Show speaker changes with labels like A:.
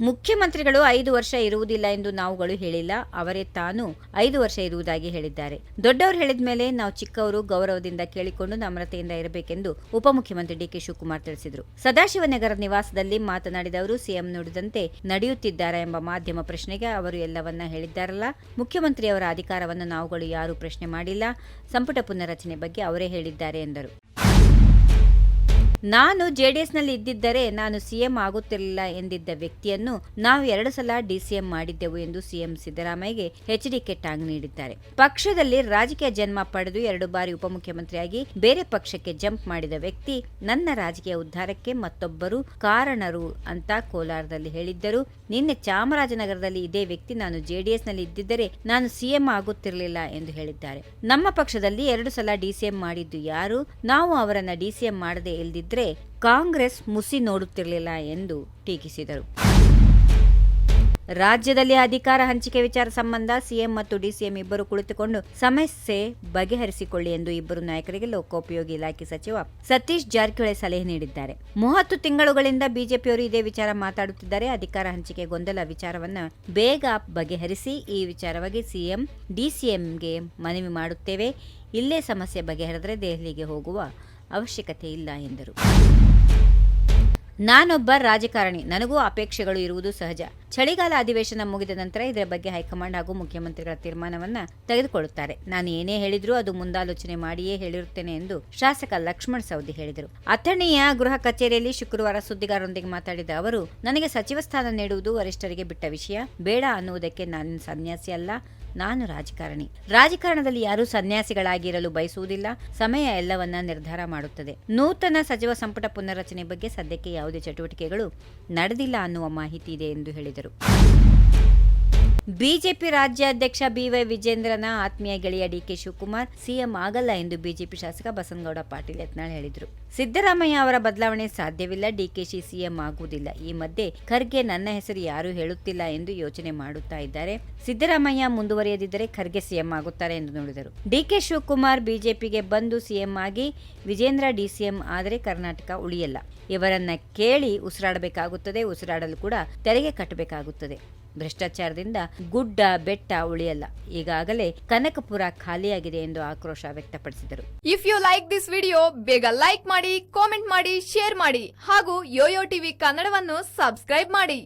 A: ಮುಖ್ಯಮಂತ್ರಿಗಳು ಐದು ವರ್ಷ ಇರುವುದಿಲ್ಲ ಎಂದು ನಾವುಗಳು ಹೇಳಿಲ್ಲ. ಅವರೇ ತಾನು ಐದು ವರ್ಷ ಇರುವುದಾಗಿ ಹೇಳಿದ್ದಾರೆ. ದೊಡ್ಡವರು ಹೇಳಿದ ಮೇಲೆ ನಾವು ಚಿಕ್ಕವರು ಗೌರವದಿಂದ ಕೇಳಿಕೊಂಡು ನಮ್ರತೆಯಿಂದ ಇರಬೇಕೆಂದು ಉಪಮುಖ್ಯಮಂತ್ರಿ ಡಿಕೆ ಶಿವಕುಮಾರ್ ತಿಳಿಸಿದರು. ಸದಾಶಿವನಗರ ನಿವಾಸದಲ್ಲಿ ಮಾತನಾಡಿದ ಅವರು, ಸಿಎಂ ನುಡಿದಂತೆ ನಡೆಯುತ್ತಿದ್ದಾರಾ ಎಂಬ ಮಾಧ್ಯಮ ಪ್ರಶ್ನೆಗೆ ಅವರು ಎಲ್ಲವನ್ನ ಹೇಳಿದ್ದಾರಲ್ಲ. ಮುಖ್ಯಮಂತ್ರಿಯವರ ಅಧಿಕಾರವನ್ನು ನಾವುಗಳು ಯಾರೂ ಪ್ರಶ್ನೆ ಮಾಡಿಲ್ಲ. ಸಂಪುಟ ಪುನರಚನೆ ಬಗ್ಗೆ ಅವರೇ ಹೇಳಿದ್ದಾರೆ ಎಂದರು. ನಾನು ಜೆಡಿಎಸ್ನಲ್ಲಿ ಇದ್ದಿದ್ದರೆ ನಾನು ಸಿಎಂ ಆಗುತ್ತಿರಲಿಲ್ಲ ಎಂದಿದ್ದ ವ್ಯಕ್ತಿಯನ್ನು ನಾವು ಎರಡು ಸಲ ಡಿಸಿಎಂ ಮಾಡಿದ್ದೆವು ಎಂದು ಸಿಎಂ ಸಿದ್ದರಾಮಯ್ಯಗೆ ಎಚ್ಡಿಕೆ ಟಾಂಗ್ ನೀಡಿದ್ದಾರೆ. ಪಕ್ಷದಲ್ಲಿ ರಾಜಕೀಯ ಜನ್ಮ ಪಡೆದು ಎರಡು ಬಾರಿ ಉಪಮುಖ್ಯಮಂತ್ರಿಯಾಗಿ ಬೇರೆ ಪಕ್ಷಕ್ಕೆ ಜಂಪ್ ಮಾಡಿದ ವ್ಯಕ್ತಿ ನನ್ನ ರಾಜಕೀಯ ಉದ್ಧಾರಕ್ಕೆ ಮತ್ತೊಬ್ಬರು ಕಾರಣರು ಅಂತ ಕೋಲಾರದಲ್ಲಿ ಹೇಳಿದ್ದರು. ನಿನ್ನೆ ಚಾಮರಾಜನಗರದಲ್ಲಿ ಇದೇ ವ್ಯಕ್ತಿ ನಾನು ಜೆಡಿಎಸ್ನಲ್ಲಿ ಇದ್ದಿದ್ದರೆ ನಾನು ಸಿಎಂ ಆಗುತ್ತಿರಲಿಲ್ಲ ಎಂದು ಹೇಳಿದ್ದಾರೆ. ನಮ್ಮ ಪಕ್ಷದಲ್ಲಿ ಎರಡು ಸಲ ಡಿಸಿಎಂ ಮಾಡಿದ್ದು ಯಾರು? ನಾವು ಅವರನ್ನ ಡಿಸಿಎಂ ಮಾಡದೆ ಕಾಂಗ್ರೆಸ್ ಮುಸಿ ನೋಡುತ್ತಿರಲಿಲ್ಲ ಎಂದು ಟೀಕಿಸಿದರು. ರಾಜ್ಯದಲ್ಲಿ ಅಧಿಕಾರ ಹಂಚಿಕೆ ವಿಚಾರ ಸಂಬಂಧ ಸಿಎಂ ಮತ್ತು ಡಿಸಿಎಂ ಇಬ್ಬರು ಕುಳಿತುಕೊಂಡು ಸಮಸ್ಯೆ ಬಗೆಹರಿಸಿಕೊಳ್ಳಿ ಎಂದು ಇಬ್ಬರು ನಾಯಕರಿಗೆ ಲೋಕೋಪಯೋಗಿ ಇಲಾಖೆ ಸಚಿವ ಸತೀಶ್ ಜಾರಕಿಹೊಳಿ ಸಲಹೆ ನೀಡಿದ್ದಾರೆ. ಮೂವತ್ತು ತಿಂಗಳುಗಳಿಂದ ಬಿಜೆಪಿಯವರು ಇದೇ ವಿಚಾರ ಮಾತಾಡುತ್ತಿದ್ದಾರೆ. ಅಧಿಕಾರ ಹಂಚಿಕೆ ಗೊಂದಲ ವಿಚಾರವನ್ನ ಬೇಗ ಬಗೆಹರಿಸಿ ಈ ವಿಚಾರವಾಗಿ ಸಿಎಂ, ಡಿಸಿಎಂಗೆ ಮನವಿ ಮಾಡುತ್ತೇವೆ. ಇಲ್ಲೇ ಸಮಸ್ಯೆ ಬಗೆಹರಿದ್ರೆ ದೆಹಲಿಗೆ ಹೋಗುವ ಅವಶ್ಯಕತೆ ಇಲ್ಲ ಎಂದರು. ನಾನೊಬ್ಬ ರಾಜಕಾರಣಿ ನನಗೂ ಅಪೇಕ್ಷೆಗಳು ಇರುವುದು ಸಹಜ. ಚಳಿಗಾಲ ಅಧಿವೇಶನ ಮುಗಿದ ನಂತರ ಇದರ ಬಗ್ಗೆ ಹೈಕಮಾಂಡ್ ಹಾಗೂ ಮುಖ್ಯಮಂತ್ರಿಗಳ ತೀರ್ಮಾನವನ್ನ ತೆಗೆದುಕೊಳ್ಳುತ್ತಾರೆ. ನಾನು ಏನೇ ಹೇಳಿದ್ರೂ ಅದು ಮುಂದಾಲೋಚನೆ ಮಾಡಿಯೇ ಹೇಳಿರುತ್ತೇನೆ ಎಂದು ಶಾಸಕ ಲಕ್ಷ್ಮಣ್ ಸವದಿ ಹೇಳಿದರು. ಅಥಣಿಯ ಗೃಹ ಕಚೇರಿಯಲ್ಲಿ ಶುಕ್ರವಾರ ಸುದ್ದಿಗಾರರೊಂದಿಗೆ ಮಾತಾಡಿದ ಅವರು, ನನಗೆ ಸಚಿವ ಸ್ಥಾನ ನೀಡುವುದು ವರಿಷ್ಠರಿಗೆ ಬಿಟ್ಟ ವಿಷಯ. ಬೇಡ ಅನ್ನುವುದಕ್ಕೆ ನಾನು ಸನ್ಯಾಸಿ ಅಲ್ಲ, ನಾನು ರಾಜಕಾರಣಿ. ರಾಜಕಾರಣದಲ್ಲಿ ಯಾರೂ ಸನ್ಯಾಸಿಗಳಾಗಿರಲು ಬಯಸುವುದಿಲ್ಲ. ಸಮಯ ಎಲ್ಲವನ್ನ ನಿರ್ಧಾರ ಮಾಡುತ್ತದೆ. ನೂತನ ಸಚಿವ ಸಂಪುಟ ಪುನರ್ರಚನೆ ಬಗ್ಗೆ ಸದ್ಯಕ್ಕೆ ಯಾವುದೇ ಚಟುವಟಿಕೆಗಳು ನಡೆದಿಲ್ಲ ಅನ್ನುವ ಮಾಹಿತಿ ಇದೆ ಎಂದು ಹೇಳಿದರು. livro. ಬಿಜೆಪಿ ರಾಜ್ಯಾಧ್ಯಕ್ಷ ಬಿವೈ ವಿಜೇಂದ್ರನ ಆತ್ಮೀಯ ಗೆಳೆಯ ಡಿಕೆ ಶಿವಕುಮಾರ್ ಸಿಎಂ ಆಗಲ್ಲ ಎಂದು ಬಿಜೆಪಿ ಶಾಸಕ ಬಸನಗೌಡ ಪಾಟೀಲ್ ಯತ್ನಾಳ್ ಹೇಳಿದರು. ಸಿದ್ದರಾಮಯ್ಯ ಅವರ ಬದಲಾವಣೆ ಸಾಧ್ಯವಿಲ್ಲ ಡಿಕೆಶಿ ಸಿಎಂ ಆಗುವುದಿಲ್ಲ. ಈ ಮಧ್ಯೆ ಖರ್ಗೆ ನನ್ನ ಹೆಸರು ಯಾರು ಹೇಳುತ್ತಿಲ್ಲ ಎಂದು ಯೋಚನೆ ಮಾಡುತ್ತಾ ಇದ್ದಾರೆ. ಸಿದ್ದರಾಮಯ್ಯ ಮುಂದುವರಿಯದಿದ್ದರೆ ಖರ್ಗೆ ಸಿಎಂ ಆಗುತ್ತಾರೆ ಎಂದು ನೋಡಿದರು. ಡಿಕೆ ಶಿವಕುಮಾರ್ ಬಿಜೆಪಿಗೆ ಬಂದು ಸಿಎಂ ಆಗಿ, ವಿಜೇಂದ್ರ ಡಿಸಿಎಂ ಆದರೆ ಕರ್ನಾಟಕ ಉಳಿಯಲ್ಲ. ಇವರನ್ನ ಕೇಳಿ ಉಸಿರಾಡಬೇಕಾಗುತ್ತದೆ, ಉಸಿರಾಡಲು ಕೂಡ ತೆರಿಗೆ ಕಟ್ಟಬೇಕಾಗುತ್ತದೆ. ಭ್ರಷ್ಟಾಚಾರದಿಂದ ಗುಡ್ಡ, ಬೆಟ್ಟ ಉಳಿಯಲ್ಲ. ಈಗಾಗಲೇ ಕನಕಪುರ ಖಾಲಿಯಾಗಿದೆ ಎಂದು ಆಕ್ರೋಶ ವ್ಯಕ್ತಪಡಿಸಿದರು.
B: If you like this video ಬೇಗ ಲೈಕ್ ಮಾಡಿ ಕಾಮೆಂಟ್ ಮಾಡಿ ಶೇರ್ ಮಾಡಿ ಹಾಗೂ ಯೋಯೋ ಟಿವಿ ಕನ್ನಡವನ್ನು ಸಬ್ಸ್ಕ್ರೈಬ್ ಮಾಡಿ.